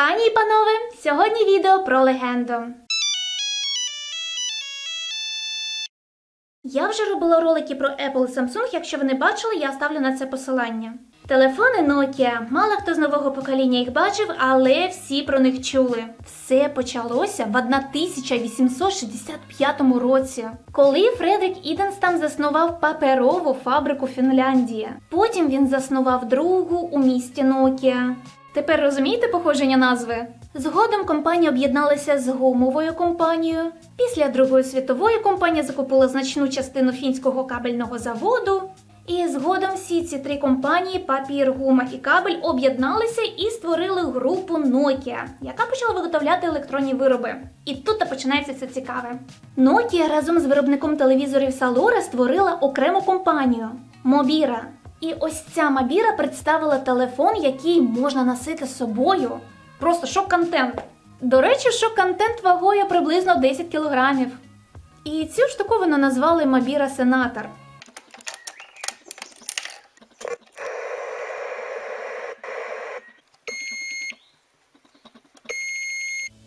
Пані і панове, сьогодні відео про легенду. Я вже робила ролики про Apple і Samsung. Якщо ви не бачили, я ставлю на це посилання. Телефони Nokia. Мало хто з нового покоління їх бачив, але всі про них чули. Все почалося в 1865 році, коли Фредрік Іденстам заснував паперову фабрику Фінляндії. Потім він заснував другу у місті Nokia. Тепер розумієте походження назви? Згодом компанія об'єдналася з гумовою компанією. Після Другої світової компанія закупила значну частину фінського кабельного заводу. І згодом всі ці три компанії папір, гума і кабель об'єдналися і створили групу Nokia, яка почала виготовляти електронні вироби. І тут починається все цікаве. Nokia разом з виробником телевізорів Salora створила окрему компанію Mobira. І ось ця Мобіра представила телефон, який можна носити з собою. Просто шок-контент. До речі, шок-контент вагою приблизно 10 кілограмів. І цю штуковину назвали Мобіра Сенатор.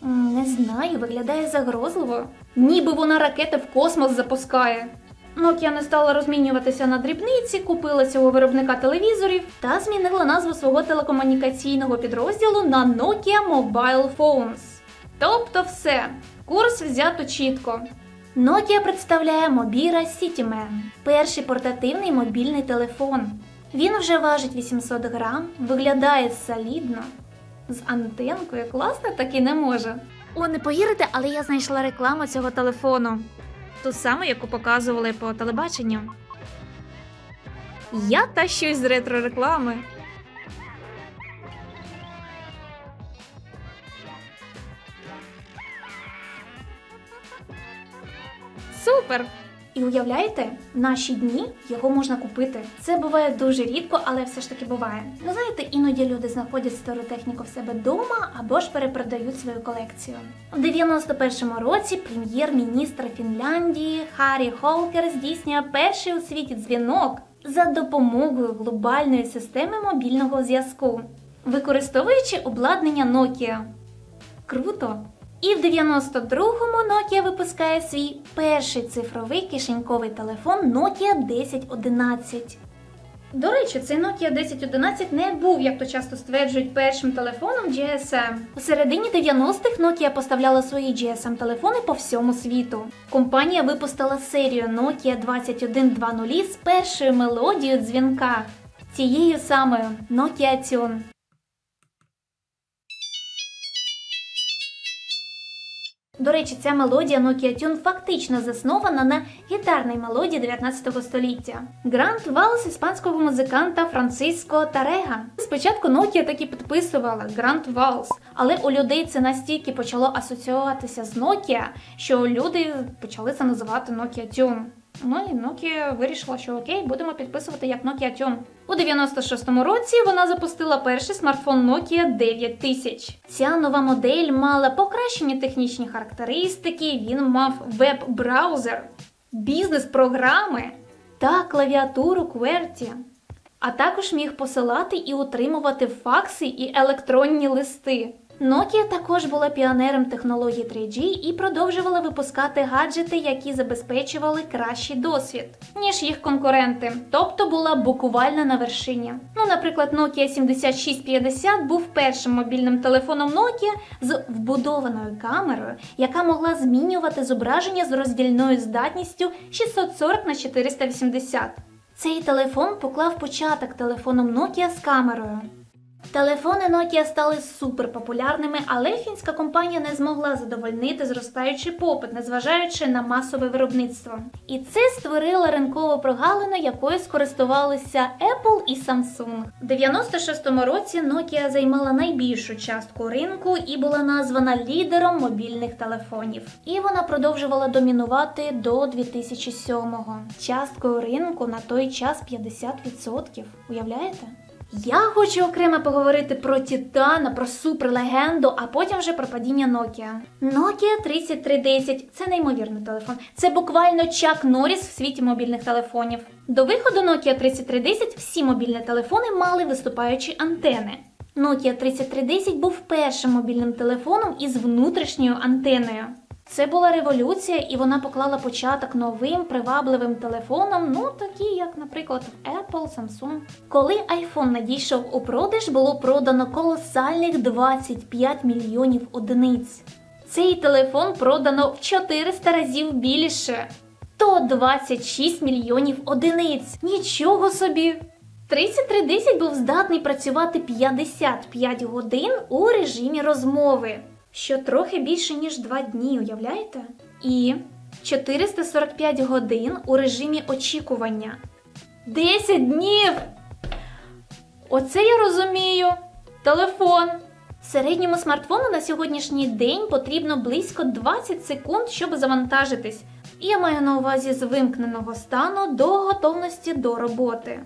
Не знаю, виглядає загрозливо. Ніби вона ракети в космос запускає. Nokia не стала розмінюватися на дрібниці, купила цього виробника телевізорів та змінила назву свого телекомунікаційного підрозділу на Nokia Mobile Phones. Тобто все, курс взято чітко. Nokia представляє Mobira CityMan – перший портативний мобільний телефон. Він вже важить 800 грам, виглядає солідно, з антенкою класно так і не може. О, не повірите, але я знайшла рекламу цього телефону. Ту саму, яку показували по телебаченню. Я та щось з ретро-реклами. Супер! І уявляєте, в наші дні його можна купити. Це буває дуже рідко, але все ж таки буває. Ну знаєте, іноді люди знаходять стару техніку в себе вдома або ж перепродають свою колекцію. У 91-му році прем'єр-міністр Фінляндії Харі Холкер здійснює перший у світі дзвінок за допомогою глобальної системи мобільного зв'язку, використовуючи обладнання Nokia. Круто! І в 92-му Nokia випускає свій перший цифровий кишеньковий телефон Nokia 1011. До речі, цей Nokia 1011 не був, як то часто стверджують, першим телефоном GSM. У середині 90-х Nokia поставляла свої GSM-телефони по всьому світу. Компанія випустила серію Nokia 2120 з першою мелодією дзвінка. Цією самою Nokia Tune. До речі, ця мелодія Nokia Tune фактично заснована на гітарній мелодії 19 століття. Грант Валс іспанського музиканта Франциско Тарега. Спочатку Nokia таки підписувала Грант Валс, але у людей це настільки почало асоціюватися з Nokia, що люди почали це називати Nokia Tune. Ну і Nokia вирішила, що окей, будемо підписувати як Nokia Tune. У 96-му році вона запустила перший смартфон Nokia 9000. Ця нова модель мала покращені технічні характеристики, він мав веб-браузер, бізнес-програми та клавіатуру QWERTY. А також міг посилати і отримувати факси і електронні листи. Nokia також була піонером технологій 3G і продовжувала випускати гаджети, які забезпечували кращий досвід, ніж їх конкуренти, тобто була буквально на вершині. Ну, наприклад, Nokia 7650 був першим мобільним телефоном Nokia з вбудованою камерою, яка могла змінювати зображення з роздільною здатністю 640 на 480. Цей телефон поклав початок телефоном Nokia з камерою. Телефони Nokia стали суперпопулярними, але фінська компанія не змогла задовольнити зростаючий попит, незважаючи на масове виробництво. І це створило ринкову прогалину, якою скористувалися Apple і Samsung. У 96-му році Nokia займала найбільшу частку ринку і була названа лідером мобільних телефонів. І вона продовжувала домінувати до 2007-го. Часткою ринку на той час 50%. Уявляєте? Я хочу окремо поговорити про Титана, про суперлегенду, а потім вже про падіння Nokia. Nokia 3310 це неймовірний телефон. Це буквально Чак Норріс в світі мобільних телефонів. До виходу Nokia 3310 всі мобільні телефони мали виступаючі антени. Nokia 3310 був першим мобільним телефоном із внутрішньою антеною. Це була революція, і вона поклала початок новим привабливим телефонам, ну такі як, наприклад, Apple, Samsung. Коли iPhone надійшов у продаж, було продано колосальних 25 мільйонів одиниць. Цей телефон продано в 400 разів більше. То 26 мільйонів одиниць. Нічого собі. 3310 був здатний працювати 55 годин у режимі розмови, що трохи більше, ніж 2 дні, уявляєте? І 445 годин у режимі очікування. 10 днів! Оце я розумію. Телефон. Середньому смартфону на сьогоднішній день потрібно близько 20 секунд, щоб завантажитись. Я маю на увазі з вимкненого стану до готовності до роботи.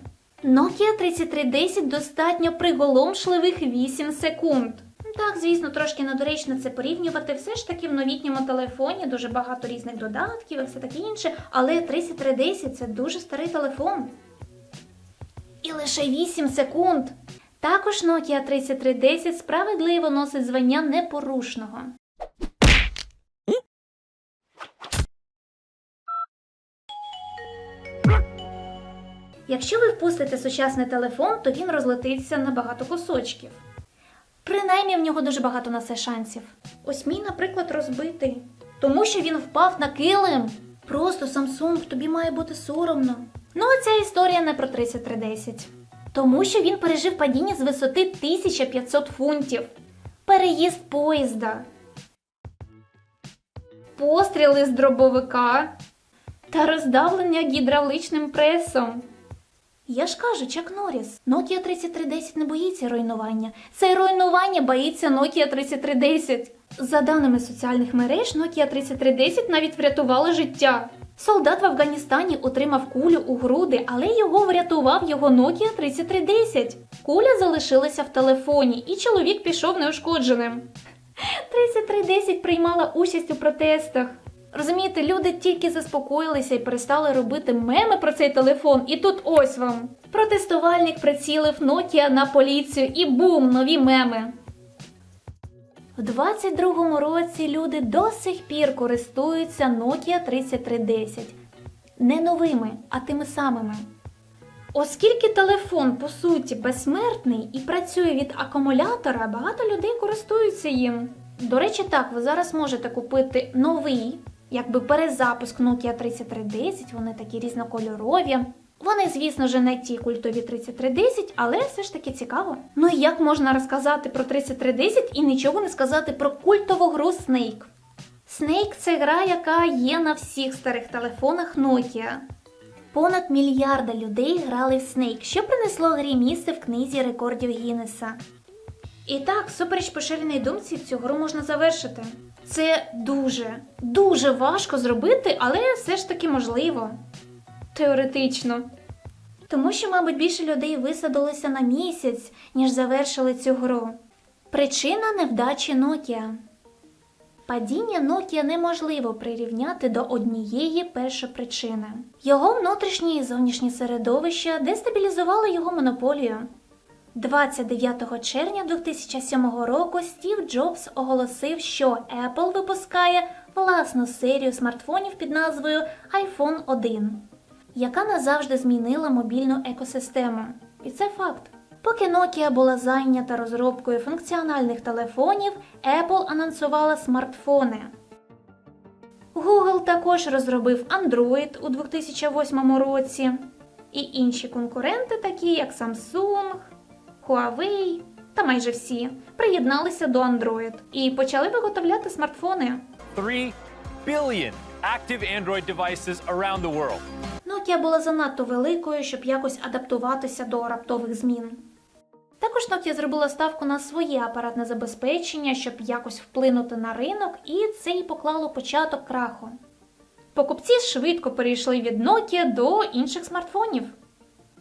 Nokia 3310 достатньо приголомшливих 8 секунд. Так, звісно, трошки недоречно це порівнювати. Все ж таки в новітньому телефоні дуже багато різних додатків і все таке інше, але 3310 це дуже старий телефон. І лише 8 секунд. Також Nokia 3310 справедливо носить звання непорушного. Якщо ви впустите сучасний телефон, то він розлетиться на багато кусочків. Принаймні в нього дуже багато на це шансів. Ось мій, наприклад, розбитий. Тому що він впав на килим. Просто Samsung, тобі має бути соромно. Ну, а ця історія не про 3310. Тому що він пережив падіння з висоти 1500 фунтів, переїзд поїзда, постріли з дробовика та роздавлення гідравличним пресом. Я ж кажу, Чак Норріс, Nokia 3310 не боїться руйнування. Це руйнування боїться Nokia 3310. За даними соціальних мереж, Nokia 3310 навіть врятувала життя. Солдат в Афганістані отримав кулю у груди, але його врятував його Nokia 3310. Куля залишилася в телефоні, і чоловік пішов неушкодженим. 3310 приймала участь у протестах. Розумієте, люди тільки заспокоїлися і перестали робити меми про цей телефон, і тут ось вам. Протестувальник прицілив Nokia на поліцію і бум, нові меми. В 22-му році люди до сих пір користуються Nokia 3310. Не новими, а тими самими. Оскільки телефон, по суті, безсмертний і працює від акумулятора, багато людей користуються їм. До речі, так, ви зараз можете купити новий, якби перезапуск Nokia 3310, вони такі різнокольорові. Вони, звісно ж, не ті культові 3310, але все ж таки цікаво. Ну і як можна розказати про 3310 і нічого не сказати про культову гру Snake? Snake це гра, яка є на всіх старих телефонах Nokia. Понад мільярда людей грали в Snake, що принесло грі місце в книзі рекордів Гіннеса. І так, супереч поширеній думці, цю гру можна завершити. Це дуже, дуже важко зробити, але все ж таки можливо. Теоретично. Тому що, мабуть, більше людей висадилося на місяць, ніж завершили цю гру. Причина невдачі Nokia. Падіння Nokia неможливо прирівняти до однієї першопричини. Його внутрішнє і зовнішнє середовище дестабілізувало його монополію. 29 червня 2007 року Стів Джобс оголосив, що Apple випускає власну серію смартфонів під назвою iPhone 1, яка назавжди змінила мобільну екосистему. І це факт. Поки Nokia була зайнята розробкою функціональних телефонів, Apple анонсувала смартфони. Google також розробив Android у 2008 році, і інші конкуренти, такі як Samsung, Huawei та майже всі, приєдналися до Android і почали виготовляти смартфони. 3 billion active Android devices around the world. Nokia була занадто великою, щоб якось адаптуватися до раптових змін. Також Nokia зробила ставку на своє апаратне забезпечення, щоб якось вплинути на ринок, і це й поклало початок краху. Покупці швидко перейшли від Nokia до інших смартфонів.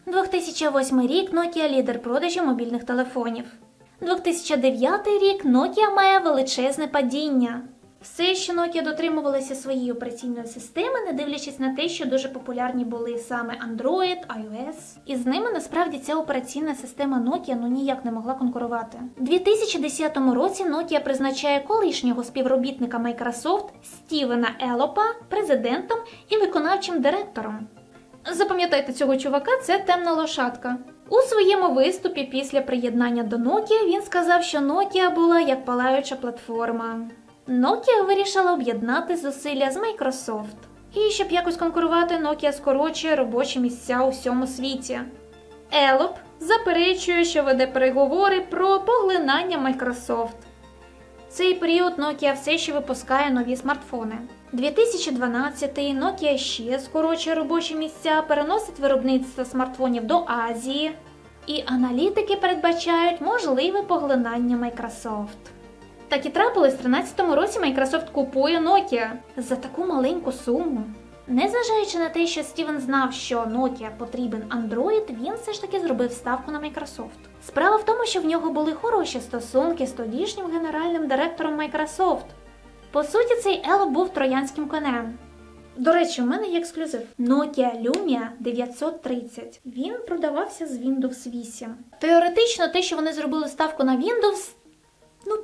2008 рік Nokia лідер продажів мобільних телефонів. 2009 рік Nokia має величезне падіння. Все ще Nokia дотримувалася своєї операційної системи, не дивлячись на те, що дуже популярні були саме Android, iOS. І з ними насправді ця операційна система Nokia ну ніяк не могла конкурувати. У 2010 році Nokia призначає колишнього співробітника Microsoft Стівена Елопа президентом і виконавчим директором. Запам'ятайте цього чувака, це темна лошадка. У своєму виступі після приєднання до Nokia він сказав, що Nokia була як палаюча платформа. Nokia вирішила об'єднати зусилля з Microsoft. І щоб якось конкурувати, Nokia скорочує робочі місця у всьому світі. Елоп заперечує, що веде переговори про поглинання Microsoft. Цей період Nokia все ще випускає нові смартфони. 2012 Nokia ще скорочує робочі місця, переносить виробництво смартфонів до Азії, і аналітики передбачають можливе поглинання Microsoft. Так і трапилось, в 2013 році Microsoft купує Nokia за таку маленьку суму. Незважаючи на те, що Стівен знав, що Nokia потрібен Android, він все ж таки зробив ставку на Microsoft. Справа в тому, що в нього були хороші стосунки з тодішнім генеральним директором Microsoft. По суті, цей Ело був троянським конем. До речі, у мене є ексклюзив Nokia Lumia 930. Він продавався з Windows 8. Теоретично, те, що вони зробили ставку на Windows, ну.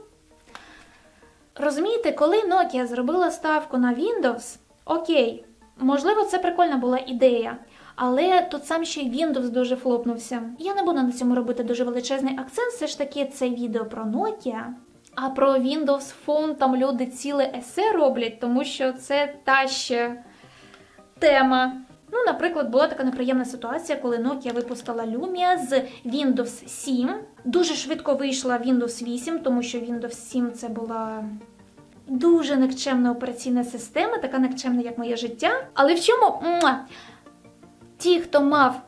Розумієте, коли Nokia зробила ставку на Windows, окей, можливо, це прикольна була ідея. Але тут сам ще й Windows дуже флопнувся. Я не буду на цьому робити дуже величезний акцент, все ж таки це відео про Nokia. А про Windows Phone там люди ціле есе роблять, тому що це та ще тема. Ну, наприклад, була така неприємна ситуація, коли Nokia випустила Lumia з Windows 7. Дуже швидко вийшла Windows 8, тому що Windows 7 це була дуже никчемна операційна система, така никчемна, як моє життя. Але в чому ті, хто мав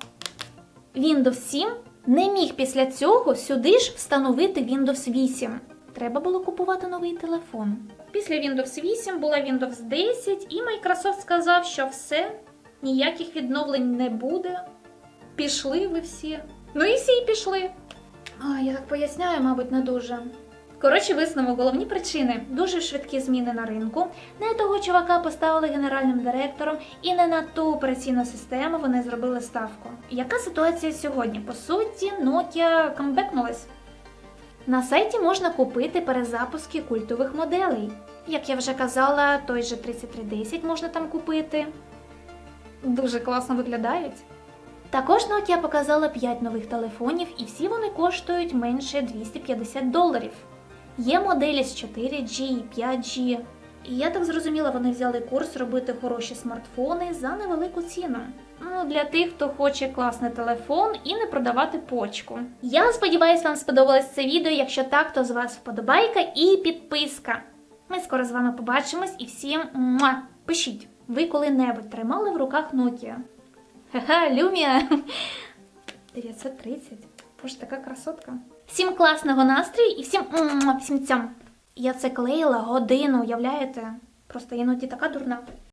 Windows 7, не міг після цього сюди ж встановити Windows 8. Треба було купувати новий телефон. Після Windows 8 була Windows 10, і Microsoft сказав, що все, ніяких відновлень не буде. Пішли ви всі. Ну і всі пішли. А, я так поясняю, мабуть, не дуже. Коротше, висновок, головні причини дуже швидкі зміни на ринку. Не того чувака поставили генеральним директором, і не на ту операційну систему вони зробили ставку. Яка ситуація сьогодні? По суті, Nokia камбекнулась. На сайті можна купити перезапуски культових моделей. Як я вже казала, той же 3310 можна там купити. Дуже класно виглядають. Також Nokia показала 5 нових телефонів, і всі вони коштують менше 250 доларів. Є моделі з 4G, 5G. І я так зрозуміла, вони взяли курс робити хороші смартфони за невелику ціну. Ну, для тих, хто хоче класний телефон і не продавати почку. Я сподіваюся, вам сподобалось це відео. Якщо так, то з вас вподобайка і підписка. Ми скоро з вами побачимось і всім муа! пишіть, ви коли-небудь тримали в руках Nokia? Ха-ха, Lumia 930. Боже, така красотка. Всім класного настрою і всім всім цям. Я це клеїла годину, уявляєте? Просто іноді така дурна.